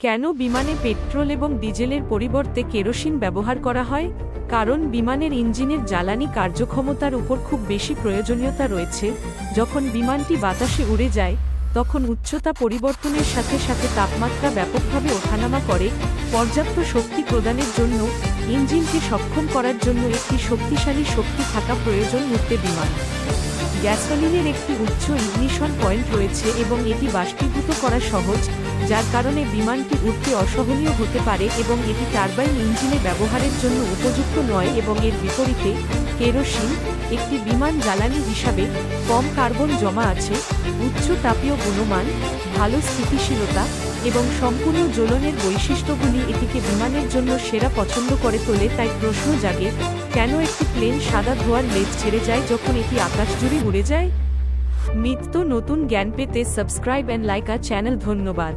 কেন বিমানে পেট্রোল এবং ডিজেলের পরিবর্তে কেরোসিন ব্যবহার করা হয়? কারণ বিমানের ইঞ্জিনের জ্বালানি কার্যক্ষমতার উপর খুব বেশি প্রয়োজনীয়তা রয়েছে। যখন বিমানটি বাতাসে উড়ে যায়, তখন উচ্চতা পরিবর্তনের সাথে সাথে তাপমাত্রা ব্যাপকভাবে ওঠানামা করে। পর্যাপ্ত শক্তি প্রদানের জন্য, ইঞ্জিনকে সক্ষম করার জন্য একটি শক্তিশালী শক্তি থাকা প্রয়োজন উঠতে বিমান। গ্যাসোলিনের একটি উচ্চ ইগনিশন পয়েন্ট রয়েছে এবং এটি বাষ্পীভূত করা সহজ, যার কারণে বিমানটি উঠতে অসহনীয় হতে পারে এবং এটি টারবাইন ইঞ্জিনে ব্যবহারের জন্য উপযুক্ত নয় এবং এর বিপরীতে কেরোসিন একটি বিমান জ্বালানি হিসাবে কম কার্বন জমা আছে, উচ্চ তাপীয় গুণমান, ভালো স্থিতিশীলতা এবং সম্পূর্ণ জ্বলনের বৈশিষ্ট্যগুলি এটিকে বিমানের জন্য সেরা পছন্দ করে তোলে তাই প্রশ্ন জাগে, কেন একটি প্লেন সাদা ধোয়ার লেজ ছেড়ে যায় যখন এটি আকাশ জুড়ে উড়ে যায়? নিত্য নতুন জ্ঞান পেতে subscribe and like a channel, ধন্যবাদ।